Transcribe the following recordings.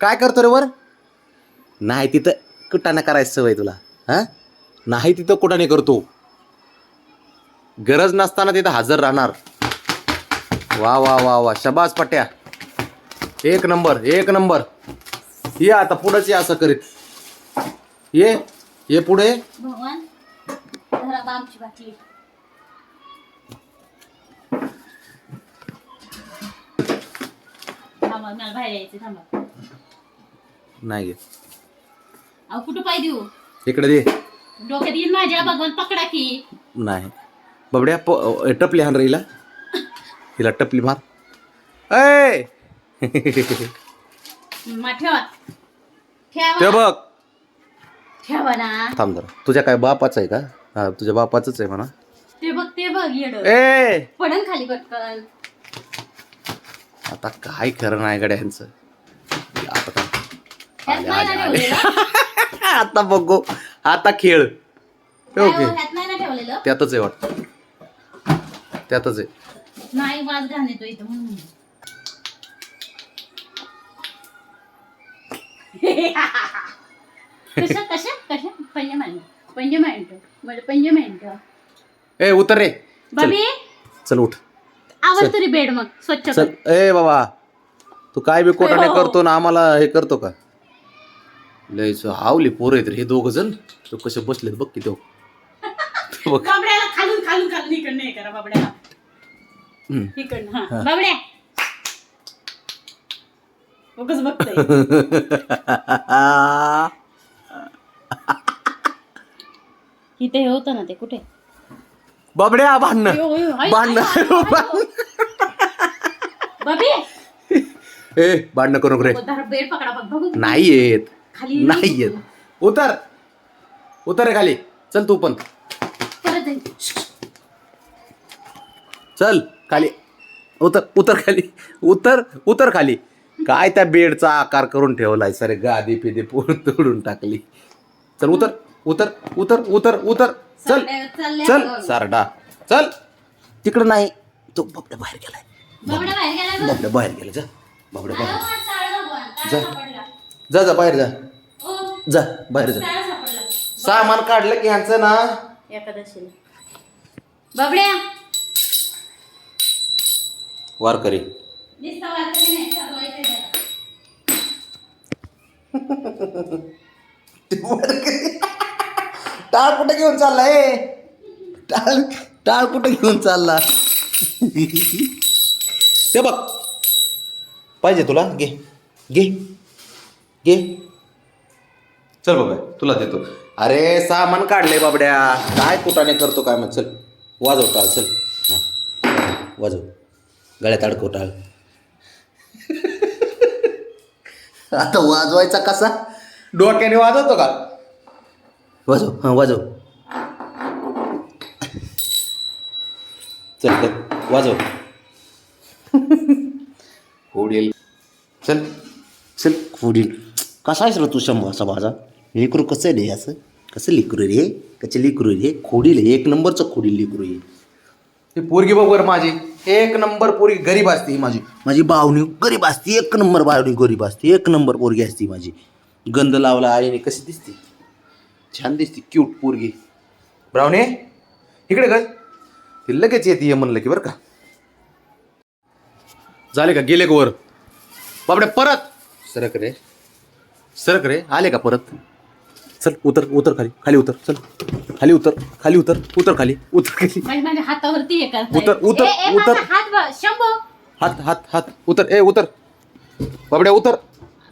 काय करतो रे वर? नाही तिथं कुटाणा करायचं सवय तुला हा? नाही तिथं कुटाणे करतो. गरज नसताना तिथं हजर राहणार. वा वा वा वा शबाज पट्या एक नंबर एक नंबर. ये आता पुढंच ये असं करीत. ये ये पुढे. भगवान बाटली. थांबा मला बाहेर थांबा. नाही घे अहो कुठं पाय देऊ? इकडे दे. डोक्यात येईल माझ्या भगवान पकडा की. नाही. बाबड्या प अ, टपली हाण राहिला हिला. टपली मार. ऐ! मा ठेवा. ते ठेवा बघ. ठेवा ना. थांब जरा. तुझ्या काय बापाचं आहे का? हा तुझ्या बापाचंच आहे म्हणा. ते बघ ते बघ येड. ए! पडन खाली पटकन. आता काय खरं नाही गड्या ह्यांचं आता आले, आता बघू. आता खेळ. ओके. हो, त्यातच आहे वाटतं त्यातच आहे. नाही वाज घाण येतो इथं म्हणून. कशा कशा कशा? पंजे मांड. पंजे मांड. पंजे मांड. ए उतर रे. बाबी? चल उठ. तरी बेड मग स्वच्छ चल. ए बाबा. तू काय बी कोटाने हो. करतो ना आम्हाला हे करतो का? लयच हावली पोर आहेत रे हे दोघ जण. तो कसे बसलेत बघ की तो. बघ. बाबड्याला खालून खालून खालून इकडनं हे करा बाबड्याला. हम्म. इकडनं हा. बाबड्या. उगाच बघतोय. इथे हे होतं ना ते कुठे? बाबड्या भांडण. अयो, अयो, अयो, भांडण. अयो, अयो. बाबी. ए भांडण करू नको रे. धर बेड पकडा बघ बघू नाही येत खाली नाही येत. उतर. उतर रे खाली. चल तू पण. परत जाईल. चल खाली. उतर उतर खाली. उतर उतर खाली. काय त्या बेडचा आकार करून ठेवलाय? सरे गादी पिदी पूर्ण तोडून टाकली. चल उतर उतर उतर उतर उतर. चल चालल्या- चल. सारडा. चल. तिकडं नाही. तो बाबड्या बाहेर गेलाय. बाबड्या बाहेर गेला. बाबड्या बाहेर गेला. जा. बाबड्या बाहेर जा. जा जा बाहेर जा. ओ, जा बाहेर जा. सामान काढलं की ह्यांचं ना? एकादशीला. बाबड्या. वारकरी. नुसता वारकरी नाही, सगळं. टाळ कुठे घेऊन चालला ए? टाळ टाळ कुठे घेऊन चालला? ते बघ. पाहिजे तुला? घे. घे. घे चल बाबा तुला देतो. अरे सामान काढले बाबड्या. काय कुटाने करतो काय मग चल वाजव टाळ चल. हां. वाजव. गळ्यात अडकव टाळ. आता वाजवायचा कसा? डोक्याने वाजवतो का? वाजव हां वाजव. चल कर वाजव. होडील चल चल होडील कसा आहेस रे तू शंभर असा माझा लेकरू कसं आहे रे असं कसं लेकरू रे? कसे लेकरू रे? खोडील आहे, एक नंबरचं खोडील लेकरू आहे. ही पोरगी बघ बरं माझी. एक नंबर पोरगी गरीब असते ही माझी. माझी बावणी गरीब असते एक नंबर बावणी गरीब असते एक नंबर पोरगी असते माझी. गंध लावला आईने कशी दिसते? छान दिसते क्यूट पोरगी. ब्रावणे इकडे काय ते लगेच येते ये म्हणलं की बरं का. झाले का? गेले का वर? बाबड्या परत. सरक रे. सरक रे आले का परत? चल उतर उतर खाली खाली उतर चल. खाली उतर खाली उतर उतर खाली उतर खाली. माझ्या माझ्या हातावरती हे करताय. उतर, उतर, ए, ए, उतर. माझा हात शंभू. हात हात हात उतर ए उतर. बाबड्या उतर.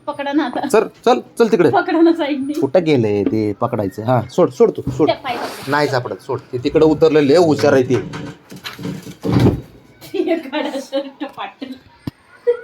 पकडा ना आता. चल चल चल तिकडे. पकडा ना साईडने कुठं गेलंय ते पकडायचं? हा सोड सोड तू सोड. त्या. नाही सापडत सोड. ते तिकडे उतरलेले हुशार आहे ते. हे काढा शर्ट पाटील.